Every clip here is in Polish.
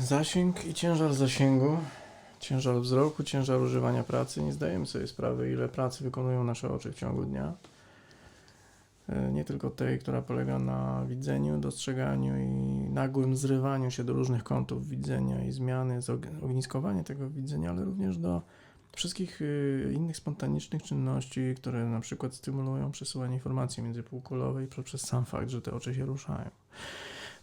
zasięg i ciężar zasięgu, ciężar wzroku, ciężar używania pracy. Nie zdajemy sobie sprawy, ile pracy wykonują nasze oczy w ciągu dnia. E, Nie tylko tej, która polega na widzeniu, dostrzeganiu i nagłym zrywaniu się do różnych kątów widzenia i zmiany, ogniskowanie tego widzenia, ale również do wszystkich y, innych spontanicznych czynności, które na przykład stymulują przesyłanie informacji międzypółkulowej poprzez sam fakt, że te oczy się ruszają.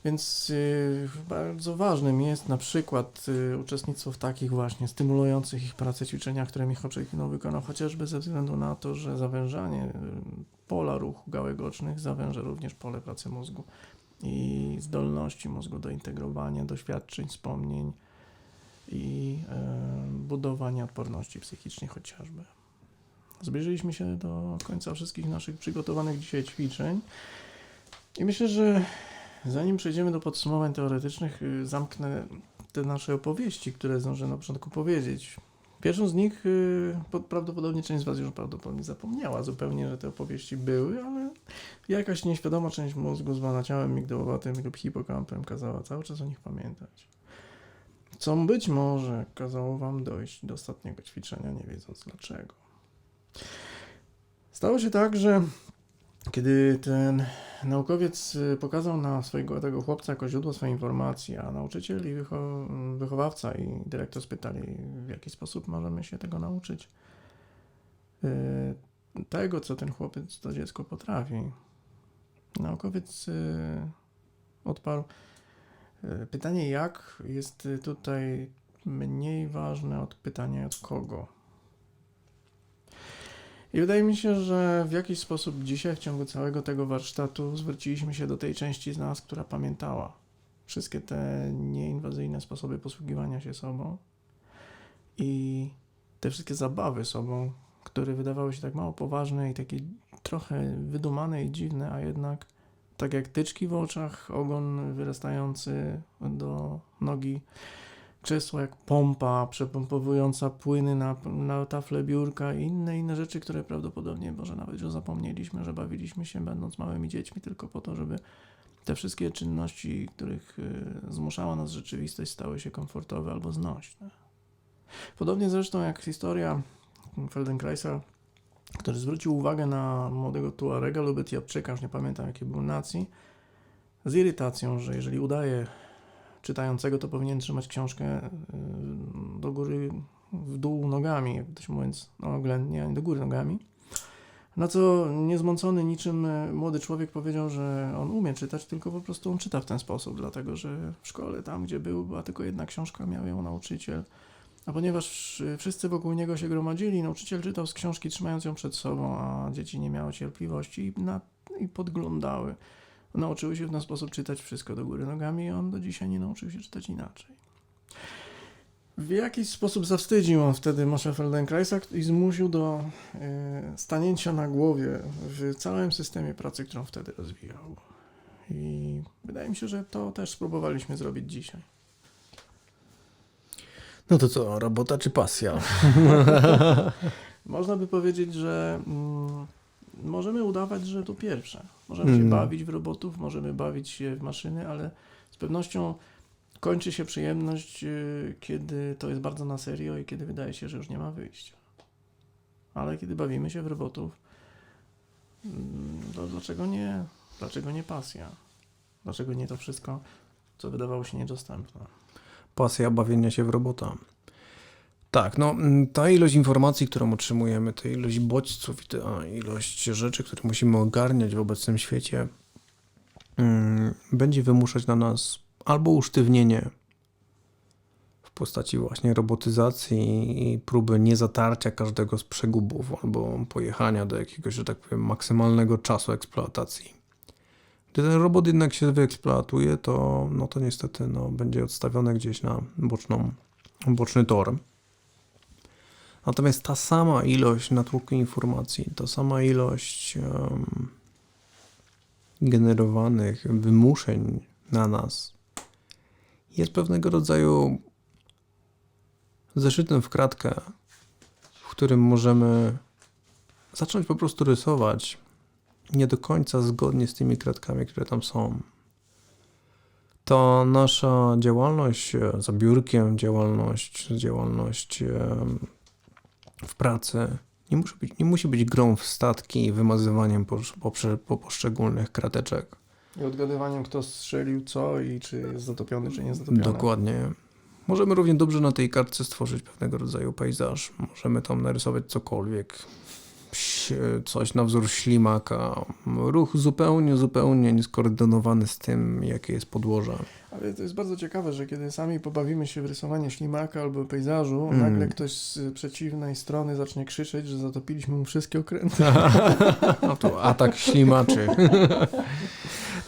Więc y, bardzo ważnym jest na przykład y, uczestnictwo w takich właśnie stymulujących ich pracę ćwiczeniach, które Michał Czekino wykonał, chociażby ze względu na to, że zawężanie y, pola ruchu gałek ocznych zawęża również pole pracy mózgu i zdolności mózgu do integrowania doświadczeń, wspomnień i e, budowania odporności psychicznej chociażby. Zbliżyliśmy się do końca wszystkich naszych przygotowanych dzisiaj ćwiczeń i myślę, że zanim przejdziemy do podsumowań teoretycznych, y, zamknę te nasze opowieści, które zdążyłem na początku powiedzieć. Pierwszą z nich y, po- prawdopodobnie część z Was już prawdopodobnie zapomniała zupełnie, że te opowieści były, ale jakaś nieświadoma część mózgu zwana ciałem migdałowatym lub hipokampem kazała cały czas o nich pamiętać. Co być może kazało Wam dojść do ostatniego ćwiczenia, nie wiedząc dlaczego. Stało się tak, że kiedy ten naukowiec y, pokazał na swojego tego chłopca jako źródło swojej informacji, a nauczyciel i wycho- wychowawca i dyrektor spytali, w jaki sposób możemy się tego nauczyć. y, Tego, co ten chłopiec, to dziecko potrafi. Naukowiec y, odparł, pytanie jak jest tutaj mniej ważne od pytania od kogo. I wydaje mi się, że w jakiś sposób dzisiaj, w ciągu całego tego warsztatu, zwróciliśmy się do tej części z nas, która pamiętała wszystkie te nieinwazyjne sposoby posługiwania się sobą i te wszystkie zabawy sobą, które wydawały się tak mało poważne i takie trochę wydumane i dziwne, a jednak tak jak tyczki w oczach, ogon wyrastający do nogi, krzesło jak pompa przepompowująca płyny na, na tafle biurka i inne inne rzeczy, które prawdopodobnie może nawet już zapomnieliśmy, że bawiliśmy się będąc małymi dziećmi tylko po to, żeby te wszystkie czynności, których y, zmuszała nas rzeczywistość, stały się komfortowe albo znośne. Podobnie zresztą jak historia Feldenkraisa, który zwrócił uwagę na młodego Tuarega lub Etiopczyka, już nie pamiętam jakiej był nacji, z irytacją, że jeżeli udaje czytającego, to powinien trzymać książkę y, do góry, w dół nogami, jak ktoś mówiąc no, oględnie, a nie do góry nogami. Na co niezmącony niczym y, młody człowiek powiedział, że on umie czytać, tylko po prostu on czyta w ten sposób, dlatego że w szkole, tam gdzie był, była tylko jedna książka, miał ją nauczyciel. A ponieważ y, wszyscy wokół niego się gromadzili, nauczyciel czytał z książki, trzymając ją przed sobą, a dzieci nie miały cierpliwości i, na, i podglądały nauczyły się w ten sposób czytać wszystko do góry nogami i on do dzisiaj nie nauczył się czytać inaczej. W jakiś sposób zawstydził on wtedy Moshe Feldenkraisa i zmusił do e, stanięcia na głowie w całym systemie pracy, którą wtedy rozwijał. I wydaje mi się, że to też spróbowaliśmy zrobić dzisiaj. No to co, robota czy pasja? Można by powiedzieć, że mm, możemy udawać, że to pierwsze. Możemy się Mm. bawić w robotów, możemy bawić się w maszyny, ale z pewnością kończy się przyjemność, y, kiedy to jest bardzo na serio i kiedy wydaje się, że już nie ma wyjścia. Ale kiedy bawimy się w robotów, mm, to dlaczego nie? Dlaczego nie pasja? Dlaczego nie to wszystko, co wydawało się niedostępne? Pasja bawienia się w robota. Tak, no mm, ta ilość informacji, którą otrzymujemy, ta ilość bodźców i ta ilość rzeczy, które musimy ogarniać w obecnym świecie, mm, będzie wymuszać na nas albo usztywnienie w postaci właśnie robotyzacji i próby niezatarcia każdego z przegubów, albo pojechania do jakiegoś, że tak powiem, maksymalnego czasu eksploatacji. Gdy ten robot jednak się wyeksploatuje, to, no to niestety no, będzie odstawiony gdzieś na boczną, boczny tor. Natomiast ta sama ilość natłoku informacji, ta sama ilość em, generowanych wymuszeń na nas jest pewnego rodzaju zeszytem w kratkę, w którym możemy zacząć po prostu rysować nie do końca zgodnie z tymi kratkami, które tam są. to nasza działalność za biurkiem, działalność, działalność w pracy nie musi być, nie musi być grą w statki i wymazywaniem po, po, po poszczególnych krateczek. I odgadywaniem, kto strzelił co i czy jest zatopiony, czy nie zatopiony. Dokładnie. Możemy równie dobrze na tej kartce stworzyć pewnego rodzaju pejzaż. Możemy tam narysować cokolwiek. Ś- Coś na wzór ślimaka. Ruch zupełnie, zupełnie nieskoordynowany z tym, jakie jest podłoże. Ale to jest bardzo ciekawe, że kiedy sami pobawimy się w rysowanie ślimaka albo pejzażu, Mm. nagle ktoś z przeciwnej strony zacznie krzyczeć, że zatopiliśmy mu wszystkie okręty. No to atak ślimaczy.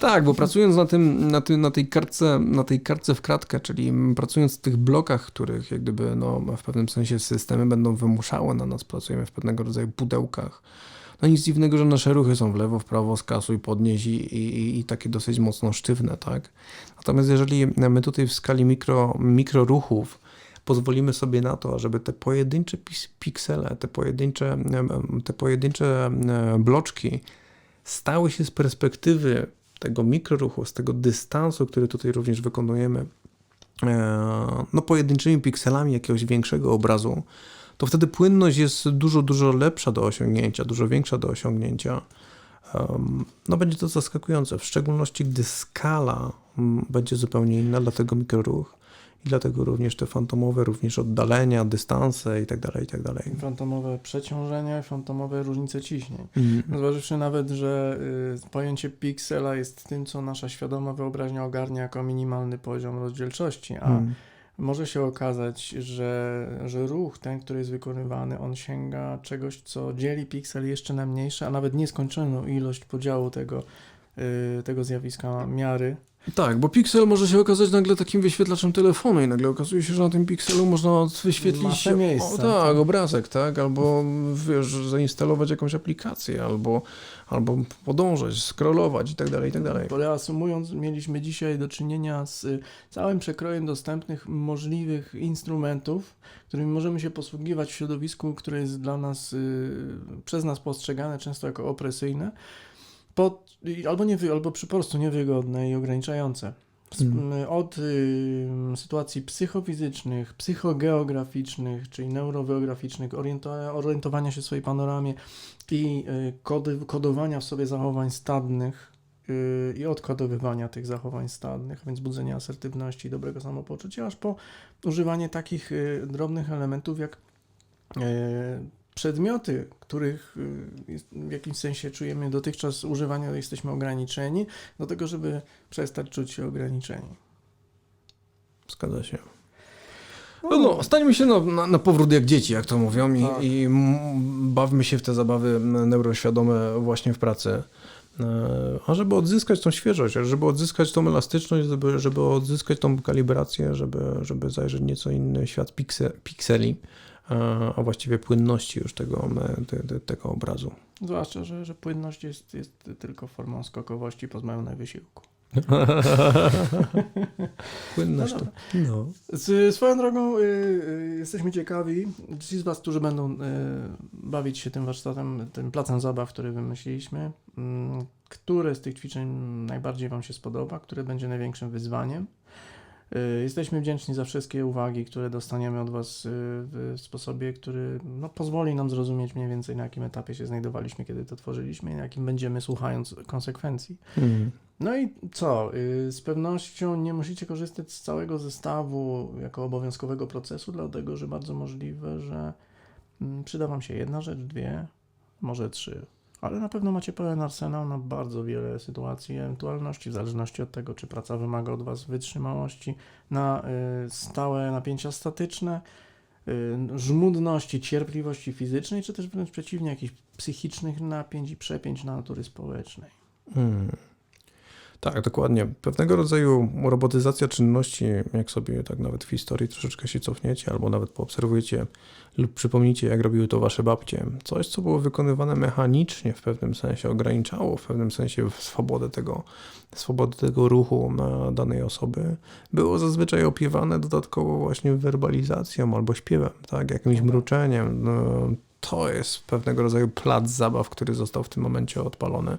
tak, bo pracując na, tym, na, na, tej kartce, na tej kartce w kratkę, czyli pracując w tych blokach, których jak gdyby no, w pewnym sensie systemy będą wymuszały na nas, pracujemy w pewnego rodzaju pudełkach. No nic dziwnego, że nasze ruchy są w lewo, w prawo, skasuj, podnieś i, i, i takie dosyć mocno sztywne, tak? Natomiast jeżeli my tutaj w skali mikro, mikro ruchów pozwolimy sobie na to, żeby te pojedyncze piksele, te pojedyncze, te pojedyncze bloczki stały się z perspektywy tego mikroruchu, z tego dystansu, który tutaj również wykonujemy, e, no pojedynczymi pikselami jakiegoś większego obrazu, to wtedy płynność jest dużo, dużo lepsza do osiągnięcia, dużo większa do osiągnięcia. No będzie to zaskakujące, w szczególności gdy skala mm, będzie zupełnie inna, dlatego mikroruch i dlatego również te fantomowe, również oddalenia, dystanse i tak dalej, i tak dalej. Fantomowe przeciążenia, fantomowe różnice ciśnień. Mm. Zważywszy nawet, że y, pojęcie piksela jest tym, co nasza świadoma wyobraźnia ogarnia jako minimalny poziom rozdzielczości, a Mm. może się okazać, że, że ruch ten, który jest wykonywany, on sięga czegoś, co dzieli piksel jeszcze na mniejsze, a nawet nieskończoną ilość podziału tego, tego zjawiska miary. Tak, bo piksel może się okazać nagle takim wyświetlaczem telefonu i nagle okazuje się, że na tym pikselu można wyświetlić miejsca, o, tak. tak, obrazek, tak, albo wiesz, zainstalować jakąś aplikację, albo, albo podążać, scrollować i tak dalej, i tak dalej. Reasumując, mieliśmy dzisiaj do czynienia z y, całym przekrojem dostępnych możliwych instrumentów, którymi możemy się posługiwać w środowisku, które jest dla nas, y, przez nas postrzegane często jako opresyjne, pod, i- albo, nie, albo przy po prostu niewygodne i ograniczające. S- Mhm. m, Od y, sytuacji psychofizycznych, psychogeograficznych, czyli neurowyograficznych, oriento- orientowania się w swojej panoramie i y, kody, kodowania w sobie zachowań stadnych y, i odkodowywania tych zachowań stadnych, a więc budzenia asertywności i dobrego samopoczucia, aż po używanie takich y, drobnych elementów jak y, przedmioty, których y, w jakimś sensie czujemy dotychczas używania, jesteśmy ograniczeni, do tego, żeby przestać czuć się ograniczeni. Zgadza się. No, no stańmy się na, na, na powrót jak dzieci, jak to mówią, i, Tak. i bawmy się w te zabawy neuroświadome właśnie w pracy. E, A żeby odzyskać tą świeżość, żeby odzyskać tą elastyczność, żeby, żeby odzyskać tą kalibrację, żeby, żeby zajrzeć nieco inny świat pikse, pikseli, a właściwie płynności już tego, e, te, te, tego obrazu. Zwłaszcza, że, że płynność jest, jest tylko formą skokowości pozbawionej wysiłku. Płynność No to... No. Z, swoją drogą y, y, jesteśmy ciekawi, ci z Was, którzy będą y, bawić się tym warsztatem, tym placem zabaw, który wymyśliliśmy, mm, które z tych ćwiczeń najbardziej Wam się spodoba, które będzie największym wyzwaniem. Y, Jesteśmy wdzięczni za wszystkie uwagi, które dostaniemy od Was y, w sposobie, który no, pozwoli nam zrozumieć mniej więcej na jakim etapie się znajdowaliśmy, kiedy to tworzyliśmy i na jakim będziemy słuchając konsekwencji. Mm. No i co? Y, Z pewnością nie musicie korzystać z całego zestawu jako obowiązkowego procesu, dlatego że bardzo możliwe, że mm, przyda Wam się jedna rzecz, dwie, może trzy. Ale na pewno macie pełen arsenał na bardzo wiele sytuacji i ewentualności, w zależności od tego, czy praca wymaga od Was wytrzymałości na y, stałe napięcia statyczne, y, żmudności, cierpliwości fizycznej, czy też wręcz przeciwnie, jakichś psychicznych napięć i przepięć natury społecznej. Mm. Tak, dokładnie. Pewnego rodzaju robotyzacja czynności, jak sobie tak nawet w historii troszeczkę się cofniecie, albo nawet poobserwujecie lub przypomnicie, jak robiły to wasze babcie. Coś, co było wykonywane mechanicznie w pewnym sensie, ograniczało w pewnym sensie swobodę tego, swobodę tego ruchu na danej osoby, było zazwyczaj opiewane dodatkowo właśnie werbalizacją albo śpiewem, tak, jakimś Mhm. mruczeniem. No, to jest pewnego rodzaju plac zabaw, który został w tym momencie odpalony.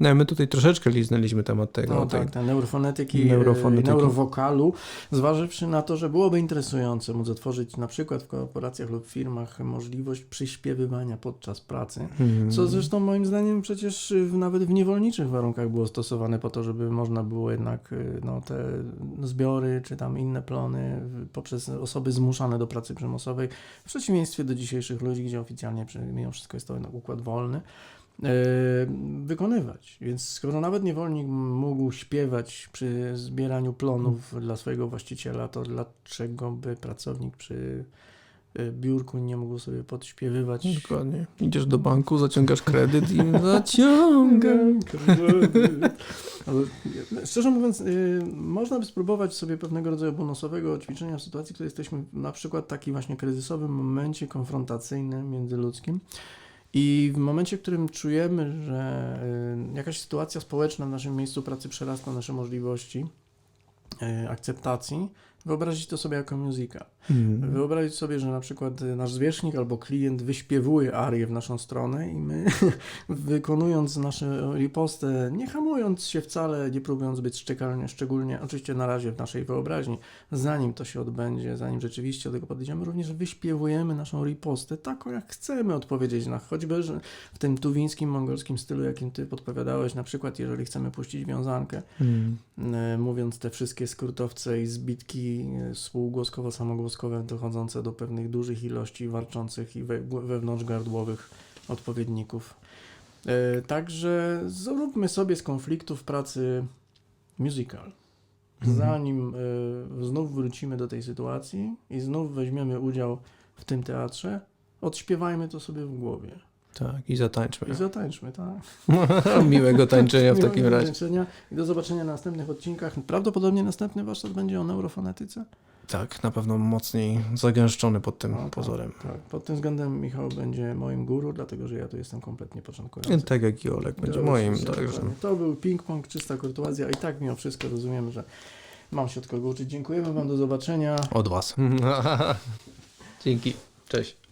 No my tutaj troszeczkę liznęliśmy temat tego. No tej- tak, te neurofonetyki, Neurofonetyki. neurofonetyki. neurowokalu, zważywszy na to, że byłoby interesujące móc otworzyć na przykład w korporacjach lub firmach możliwość przyśpiewywania podczas pracy, Mhm. co zresztą moim zdaniem przecież nawet w niewolniczych warunkach było stosowane po to, żeby można było jednak y, no, te zbiory czy tam inne plony poprzez osoby zmuszane do pracy przymusowej, w przeciwieństwie do dzisiejszych ludzi, gdzie oficjalnie mimo wszystko jest to jednak układ wolny, wykonywać. Więc skoro nawet niewolnik mógł śpiewać przy zbieraniu plonów dla swojego właściciela, to dlaczego by pracownik przy y, biurku nie mógł sobie podśpiewywać Dokładnie. Idziesz do banku, zaciągasz kredyt i zaciągam. Ale, Szczerze mówiąc, y, można by spróbować sobie pewnego rodzaju bonusowego ćwiczenia w sytuacji, w której jesteśmy na przykład w takim właśnie kryzysowym momencie konfrontacyjnym międzyludzkim i w momencie, w którym czujemy, że y, jakaś sytuacja społeczna w naszym miejscu pracy przerasta nasze możliwości y, akceptacji, wyobrazić to sobie jako muzyka. Mhm. Wyobrazić sobie, że na przykład y, nasz zwierzchnik albo klient wyśpiewuje arię w naszą stronę i my wykonując naszą ripostę, nie hamując się wcale, nie próbując być szczekalnie, szczególnie oczywiście na razie w naszej wyobraźni, zanim to się odbędzie, zanim rzeczywiście do tego podejdziemy, również wyśpiewujemy naszą ripostę taką, jak chcemy odpowiedzieć na choćby że w tym tuwińskim, mongolskim stylu, jakim ty podpowiadałeś, na przykład jeżeli chcemy puścić wiązankę, e, mówiąc te wszystkie skrótowce i zbitki e, spółgłoskowo-samogłoskowe dochodzące do pewnych dużych ilości warczących i we, wewnątrzgardłowych odpowiedników. E, Także zróbmy sobie z konfliktów pracy musical. Mhm. Zanim e, znów wrócimy do tej sytuacji i znów weźmiemy udział w tym teatrze, odśpiewajmy to sobie w głowie. Tak, i zatańczmy. I zatańczmy, tak? Miłego tańczenia w takim razie. tańczenia I do zobaczenia na następnych odcinkach. Prawdopodobnie następny warsztat będzie o neurofonetyce. Tak, na pewno mocniej zagęszczony pod tym No, tak, pozorem. Tak, pod tym względem Michał będzie moim guru, dlatego że ja tu jestem kompletnie początkujący. Tak jak i Olek będzie To moim, także. To był ping-pong, czysta kurtuazja i tak mimo wszystko rozumiem, że mam się od kogo uczyć. Dziękujemy Wam, do zobaczenia. Od was. Dzięki. Cześć.